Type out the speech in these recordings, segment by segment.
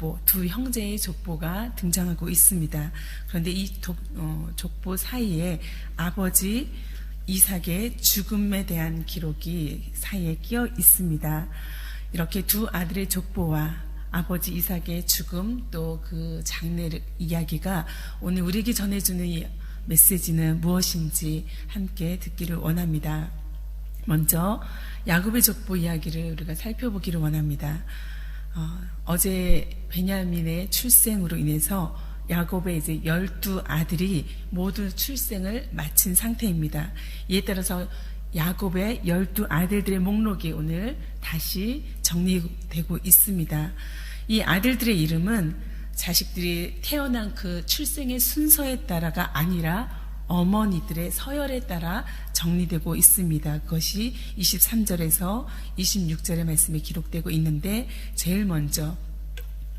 족보, 두 형제의 족보가 등장하고 있습니다. 그런데 이 도- 어, 족보 사이에 아버지 이삭의 죽음에 대한 기록이 사이에 끼어 있습니다. 이렇게 두 아들의 족보와 아버지 이삭의 죽음 또 그 장례 이야기가 오늘 우리에게 전해주는 이 메시지는 무엇인지 함께 듣기를 원합니다. 먼저 야곱의 족보 이야기를 우리가 살펴보기를 원합니다. 어, 제 베냐민의 출생으로 인해서 야곱의 이제 열두 아들이 모두 출생을 마친 상태입니다. 이에 따라서 야곱의 열두 아들들의 목록이 오늘 다시 정리되고 있습니다. 이 아들들의 이름은 자식들이 태어난 그 출생의 순서에 따라가 아니라 어머니들의 서열에 따라 정리되고 있습니다. 그것이 23절에서 26절의 말씀에 기록되고 있는데 제일 먼저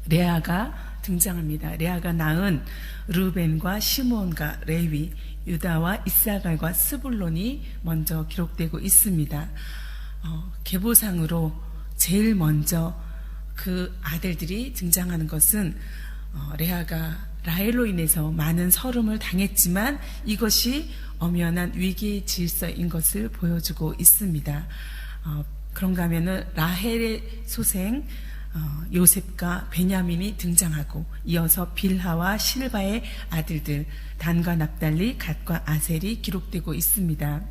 레아가 등장합니다. 레아가 낳은 루벤과 시몬과 레위, 유다와 이사갈과 스불론이 먼저 기록되고 있습니다. 어, 계보상으로 제일 먼저 그 아들들이 등장하는 것은 어, 레아가 라헬로 인해서 많은 서름을 당했지만 이것이 엄연한 위기의 질서인 것을 보여주고 있습니다. 어, 그런가 하면은 라헬의 소생 어, 요셉과 베냐민이 등장하고 이어서 빌하와 실바의 아들들 단과 납달리 갓과 아셀이 기록되고 있습니다.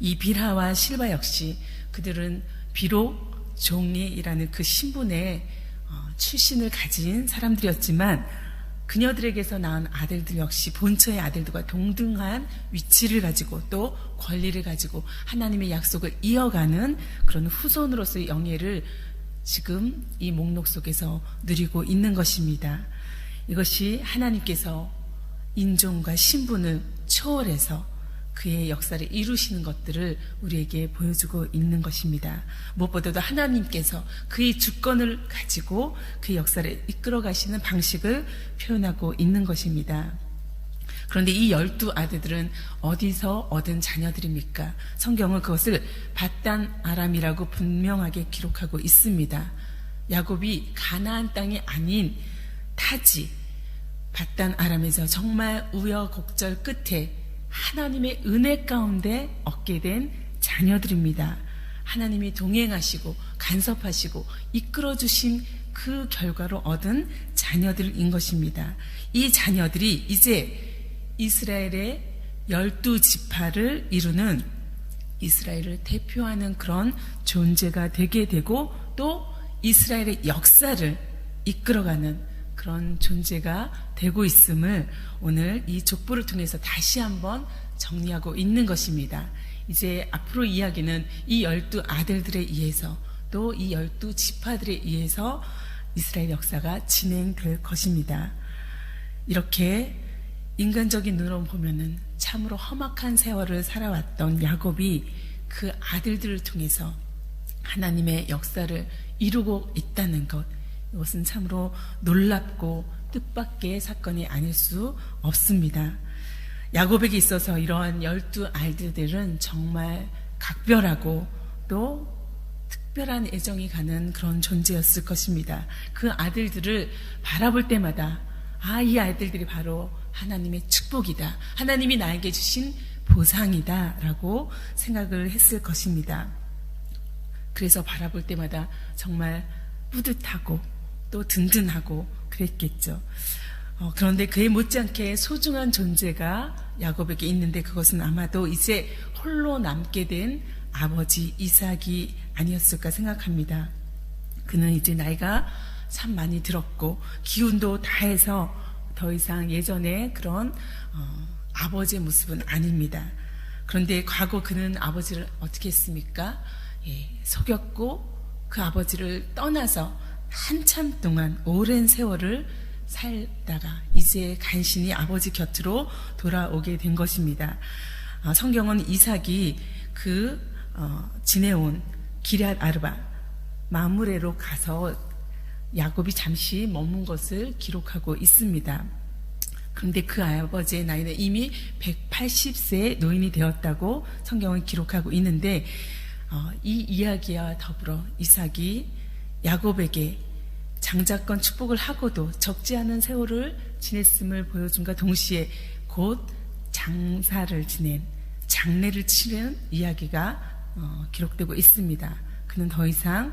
이 빌하와 실바 역시 그들은 비록 종이라는 그 신분의 어, 출신을 가진 사람들이었지만 그녀들에게서 낳은 아들들 역시 본처의 아들들과 동등한 위치를 가지고 또 권리를 가지고 하나님의 약속을 이어가는 그런 후손으로서의 영예를 지금 이 목록 속에서 누리고 있는 것입니다. 이것이 하나님께서 인종과 신분을 초월해서 그의 역사를 이루시는 것들을 우리에게 보여주고 있는 것입니다. 무엇보다도 하나님께서 그의 주권을 가지고 그 역사를 이끌어 가시는 방식을 표현하고 있는 것입니다. 그런데 이 열두 아들들은 어디서 얻은 자녀들입니까? 성경은 그것을 바단 아람이라고 분명하게 기록하고 있습니다. 야곱이 가나안 땅이 아닌 타지 바단 아람에서 정말 우여곡절 끝에 하나님의 은혜 가운데 얻게 된 자녀들입니다. 하나님이 동행하시고 간섭하시고 이끌어 주신 그 결과로 얻은 자녀들인 것입니다. 이 자녀들이 이제 이스라엘의 열두 지파를 이루는 이스라엘을 대표하는 그런 존재가 되게 되고 또 이스라엘의 역사를 이끌어가는 그런 존재가 되고 있음을 오늘 이 족보를 통해서 다시 한번 정리하고 있는 것입니다. 이제 앞으로 이야기는 이 열두 아들들에 의해서 또 이 열두 지파들에 의해서 이스라엘 역사가 진행될 것입니다. 이렇게 인간적인 눈으로 보면은 참으로 험악한 세월을 살아왔던 야곱이 그 아들들을 통해서 하나님의 역사를 이루고 있다는 것, 이것은 참으로 놀랍고 뜻밖의 사건이 아닐 수 없습니다. 야곱에게 있어서 이러한 열두 아들들은 정말 각별하고 또 특별한 애정이 가는 그런 존재였을 것입니다. 그 아들들을 바라볼 때마다 아, 이 아이들들이 바로 하나님의 축복이다. 하나님이 나에게 주신 보상이다. 라고 생각을 했을 것입니다. 그래서 바라볼 때마다 정말 뿌듯하고 또 든든하고 그랬겠죠. 어, 그런데 그에 못지않게 소중한 존재가 야곱에게 있는데 그것은 아마도 이제 홀로 남게 된 아버지 이삭이 아니었을까 생각합니다. 그는 이제 나이가 참 많이 들었고 기운도 다해서 더 이상 예전에 그런 어, 아버지의 모습은 아닙니다. 그런데 과거 그는 아버지를 어떻게 했습니까? 예, 속였고 그 아버지를 떠나서 한참 동안 오랜 세월을 살다가 이제 간신히 아버지 곁으로 돌아오게 된 것입니다. 어, 성경은 이삭이 그 어, 지내온 기럇 아르바 마무레로 가서 야곱이 잠시 머문 것을 기록하고 있습니다. 그런데 그 아버지의 나이는 이미 180세의 노인이 되었다고 성경은 기록하고 있는데 어, 이 이야기와 더불어 이삭이 야곱에게 장자권 축복을 하고도 적지 않은 세월을 지냈음을 보여준과 동시에 곧 장사를 지낸 장례를 치른 이야기가 어, 기록되고 있습니다. 그는 더 이상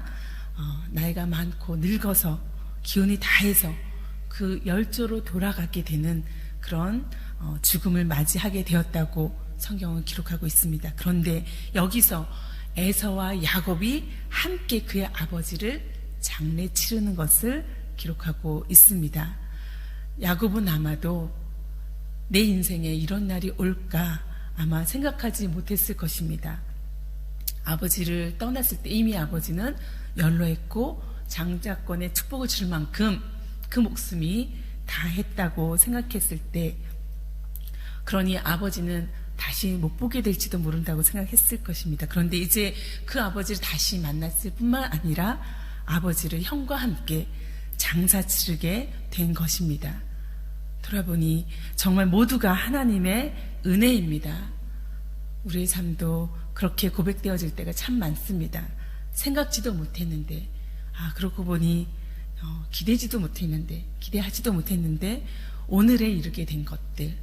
어, 나이가 많고 늙어서 기운이 다해서 그 열조로 돌아가게 되는 그런 어, 죽음을 맞이하게 되었다고 성경은 기록하고 있습니다. 그런데 여기서 에서와 야곱이 함께 그의 아버지를 장례 치르는 것을 기록하고 있습니다. 야곱은 아마도 내 인생에 이런 날이 올까 아마 생각하지 못했을 것입니다. 아버지를 떠났을 때 이미 아버지는 연로했고 장자권의 축복을 줄 만큼 그 목숨이 다 했다고 생각했을 때 그러니 아버지는 다시 못 보게 될지도 모른다고 생각했을 것입니다. 그런데 이제 그 아버지를 다시 만났을 뿐만 아니라 아버지를 형과 함께 장사 치르게 된 것입니다. 돌아보니 정말 모두가 하나님의 은혜입니다. 우리의 삶도 그렇게 고백되어질 때가 참 많습니다. 생각지도 못했는데, 아, 그렇고 보니, 어, 기대지도 못했는데, 기대하지도 못했는데, 오늘에 이르게 된 것들,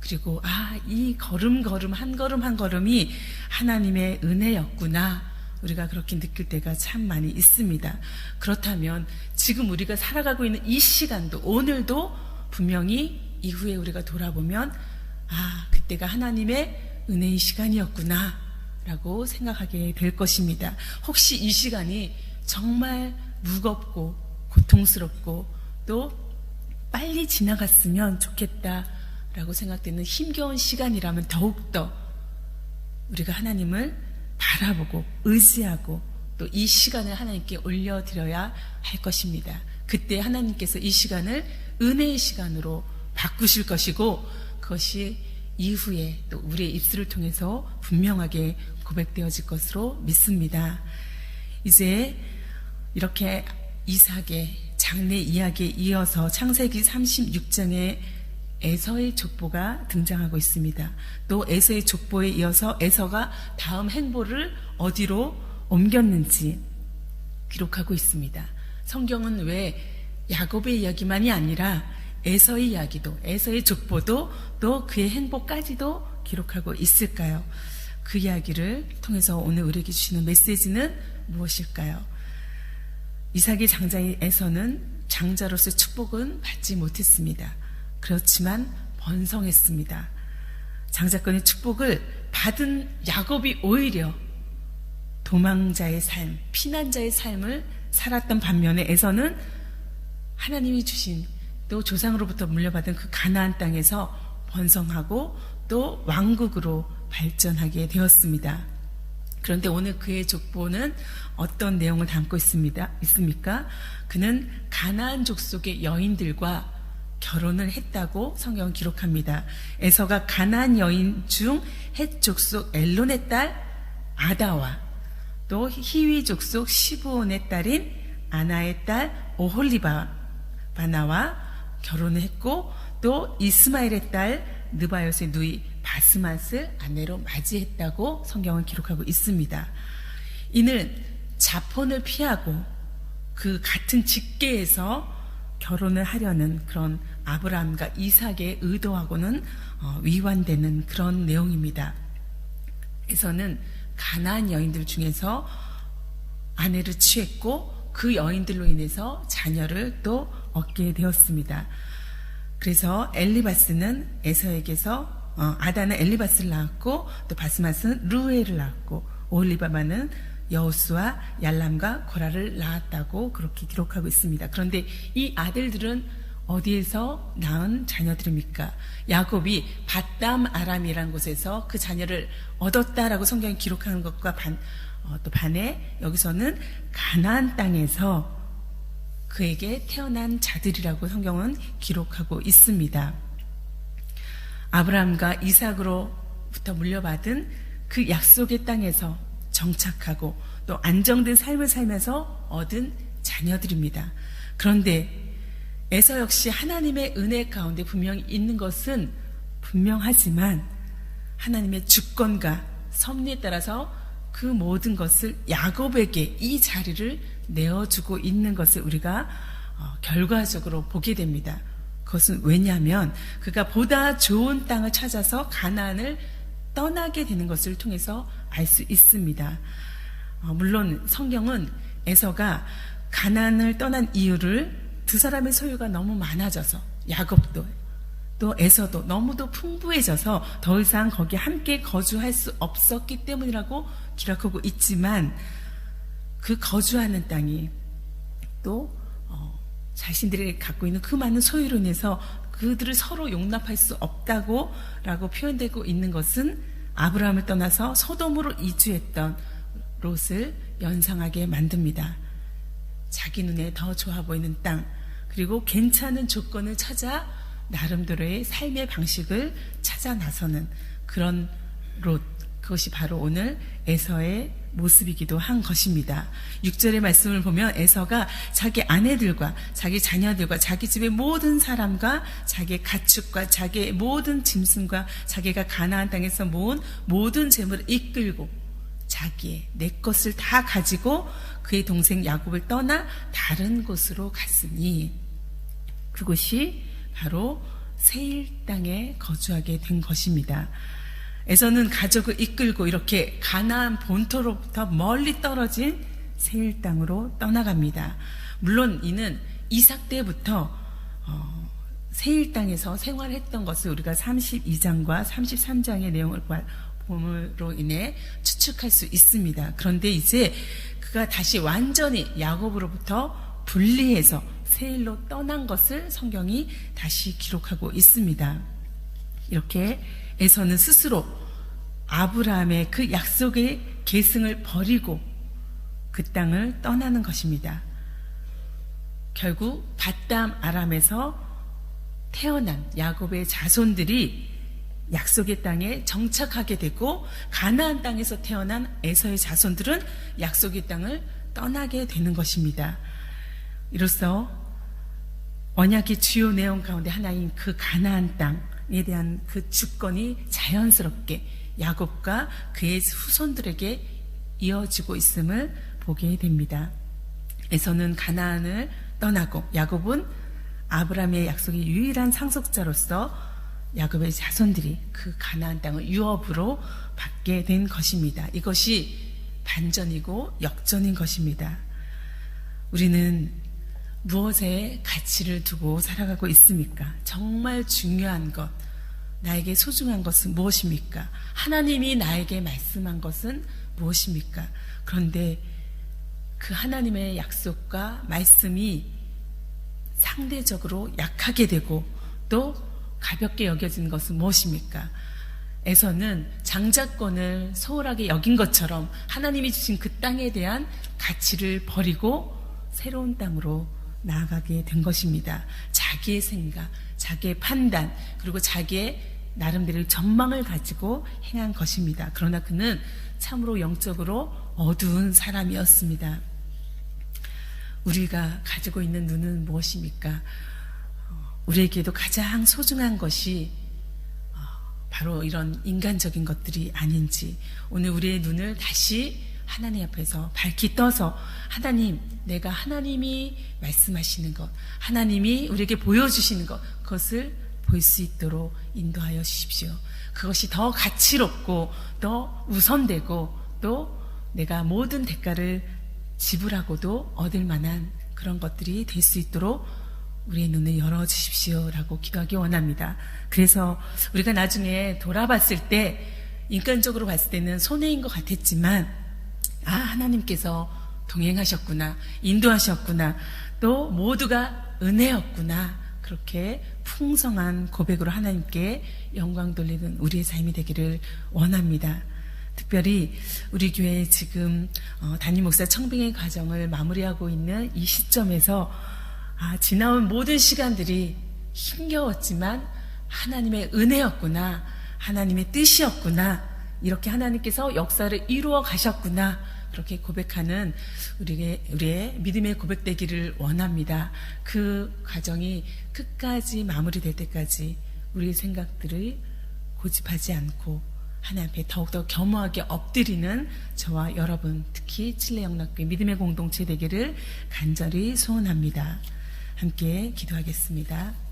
그리고, 아, 이 걸음걸음, 한 걸음 한 걸음이 하나님의 은혜였구나. 우리가 그렇게 느낄 때가 참 많이 있습니다. 그렇다면, 지금 우리가 살아가고 있는 이 시간도, 오늘도 분명히 이후에 우리가 돌아보면, 아, 그때가 하나님의 은혜의 시간이었구나. 라고 생각하게 될 것입니다. 혹시 이 시간이 정말 무겁고 고통스럽고 또 빨리 지나갔으면 좋겠다. 라고 생각되는 힘겨운 시간이라면 더욱더 우리가 하나님을 바라보고 의지하고 또 이 시간을 하나님께 올려드려야 할 것입니다. 그때 하나님께서 이 시간을 은혜의 시간으로 바꾸실 것이고 그것이 이후에 또 우리의 입술을 통해서 분명하게 고백되어질 것으로 믿습니다. 이제 이렇게 이삭의 장례 이야기에 이어서 창세기 36장에 에서의 족보가 등장하고 있습니다. 또 에서의 족보에 이어서 에서가 다음 행보를 어디로 옮겼는지 기록하고 있습니다. 성경은 왜 야곱의 이야기만이 아니라 에서의 이야기도, 에서의 족보도 또 그의 행보까지도 기록하고 있을까요? 그 이야기를 통해서 오늘 우리에게 주시는 메시지는 무엇일까요? 이삭의 장자인 에서는 장자로서의 축복은 받지 못했습니다. 그렇지만 번성했습니다. 장자권의 축복을 받은 야곱이 오히려 도망자의 삶, 피난자의 삶을 살았던 반면에 에서는 하나님이 주신 또 조상으로부터 물려받은 그 가나안 땅에서 번성하고 또 왕국으로 발전하게 되었습니다. 그런데 오늘 그의 족보는 어떤 내용을 담고 있습니다. 있습니까? 그는 가나안 족속의 여인들과 결혼을 했다고 성경은 기록합니다. 에서가 가나안 여인 중 헷 족속 엘론의 딸 아다와 또 히위 족속 시부온의 딸인 아나의 딸 오홀리바 바나와 결혼을 했고 또 이스마엘의 딸 느바요스의 누이 바스맛을 아내로 맞이했다고 성경은 기록하고 있습니다. 이는 자폰을 피하고 그 같은 직계에서 결혼을 하려는 그런 아브라함과 이삭의 의도하고는 어, 위반되는 그런 내용입니다. 에서는 가나안 여인들 중에서 아내를 취했고 그 여인들로 인해서 자녀를 또 얻게 되었습니다. 그래서 엘리바스는 에서에게서 어, 아다는 엘리바스를 낳았고 또 바스맛은 루엘을 낳았고 오홀리바마는 여우스와 얄람과 고라를 낳았다고 그렇게 기록하고 있습니다. 그런데 이 아들들은 어디에서 낳은 자녀들입니까? 야곱이 바담 아람이라는 곳에서 그 자녀를 얻었다라고 성경이 기록하는 것과 반, 어, 또 반해 여기서는 가나안 땅에서 그에게 태어난 자들이라고 성경은 기록하고 있습니다. 아브라함과 이삭으로부터 물려받은 그 약속의 땅에서 정착하고 또 안정된 삶을 살면서 얻은 자녀들입니다. 그런데 에서 역시 하나님의 은혜 가운데 분명히 있는 것은 분명하지만 하나님의 주권과 섭리에 따라서 그 모든 것을 야곱에게 이 자리를 내어주고 있는 것을 우리가 어, 결과적으로 보게 됩니다. 그것은 왜냐하면 그가 보다 좋은 땅을 찾아서 가나안을 떠나게 되는 것을 통해서 알 수 있습니다. 어, 물론 성경은 에서가 가나안을 떠난 이유를 두 사람의 소유가 너무 많아져서 야곱도 또 에서도 너무도 풍부해져서 더 이상 거기 함께 거주할 수 없었기 때문이라고 기록하고 있지만 그 거주하는 땅이 또 어, 자신들이 갖고 있는 그 많은 소유로 인해서 그들을 서로 용납할 수 없다고 라고 표현되고 있는 것은 아브라함을 떠나서 소돔으로 이주했던 롯을 연상하게 만듭니다. 자기 눈에 더 좋아 보이는 땅, 그리고 괜찮은 조건을 찾아 나름대로의 삶의 방식을 찾아 나서는 그런 롯, 그것이 바로 오늘 에서의 모습이기도 한 것입니다. 6절의 말씀을 보면 에서가 자기 아내들과 자기 자녀들과 자기 집의 모든 사람과 자기의 가축과 자기의 모든 짐승과 자기가 가나안 땅에서 모은 모든 재물을 이끌고 자기의 내 것을 다 가지고 그의 동생 야곱을 떠나 다른 곳으로 갔으니 그곳이 바로 세일 땅에 거주하게 된 것입니다. 에서는 가족을 이끌고 이렇게 가나안 본토로부터 멀리 떨어진 세일 땅으로 떠나갑니다. 물론 이는 이삭 때부터 어, 세일 땅에서 생활했던 것을 우리가 32장과 33장의 내용을 봄으로 인해 추측할 수 있습니다. 그런데 이제 그가 다시 완전히 야곱으로부터 분리해서 세일로 떠난 것을 성경이 다시 기록하고 있습니다. 이렇게 에서는 스스로 아브라함의 그 약속의 계승을 버리고 그 땅을 떠나는 것입니다. 결국 바담 아람에서 태어난 야곱의 자손들이 약속의 땅에 정착하게 되고 가나안 땅에서 태어난 에서의 자손들은 약속의 땅을 떠나게 되는 것입니다. 이로써 언약의 주요 내용 가운데 하나인 그 가나안 땅에 대한 그 주권이 자연스럽게 야곱과 그의 후손들에게 이어지고 있음을 보게 됩니다. 에서는 가나안을 떠나고 야곱은 아브라함의 약속의 유일한 상속자로서 야곱의 자손들이 그 가나안 땅을 유업으로 받게 된 것입니다. 이것이 반전이고 역전인 것입니다. 우리는 무엇에 가치를 두고 살아가고 있습니까? 정말 중요한 것, 나에게 소중한 것은 무엇입니까? 하나님이 나에게 말씀한 것은 무엇입니까? 그런데 그 하나님의 약속과 말씀이 상대적으로 약하게 되고 또 가볍게 여겨진 것은 무엇입니까? 에서는 장자권을 소홀하게 여긴 것처럼 하나님이 주신 그 땅에 대한 가치를 버리고 새로운 땅으로 나아가게 된 것입니다. 자기의 생각, 자기의 판단, 그리고 자기의 나름대로 전망을 가지고 행한 것입니다. 그러나 그는 참으로 영적으로 어두운 사람이었습니다. 우리가 가지고 있는 눈은 무엇입니까? 우리에게도 가장 소중한 것이 어, 바로 이런 인간적인 것들이 아닌지 오늘 우리의 눈을 다시 하나님 앞에서 밝히 떠서 하나님 내가 하나님이 말씀하시는 것 하나님이 우리에게 보여주시는 것 그것을 볼 수 있도록 인도하여 주십시오. 그것이 더 가치롭고 더 우선되고 또 내가 모든 대가를 지불하고도 얻을 만한 그런 것들이 될 수 있도록 우리의 눈을 열어주십시오라고 기도하기 원합니다. 그래서 우리가 나중에 돌아봤을 때 인간적으로 봤을 때는 손해인 것 같았지만 아 하나님께서 동행하셨구나 인도하셨구나 또 모두가 은혜였구나 그렇게 풍성한 고백으로 하나님께 영광 돌리는 우리의 삶이 되기를 원합니다. 특별히 우리 교회 지금 어, 담임 목사 청빙의 과정을 마무리하고 있는 이 시점에서 아, 지나온 모든 시간들이 힘겨웠지만 하나님의 은혜였구나. 하나님의 뜻이었구나. 이렇게 하나님께서 역사를 이루어 가셨구나. 그렇게 고백하는 우리의, 우리의 믿음의 고백되기를 원합니다. 그 과정이 끝까지 마무리될 때까지 우리의 생각들을 고집하지 않고 하나님 앞에 더욱더 겸허하게 엎드리는 저와 여러분, 특히 칠레 영락교회 믿음의 공동체 되기를 간절히 소원합니다. 함께 기도하겠습니다.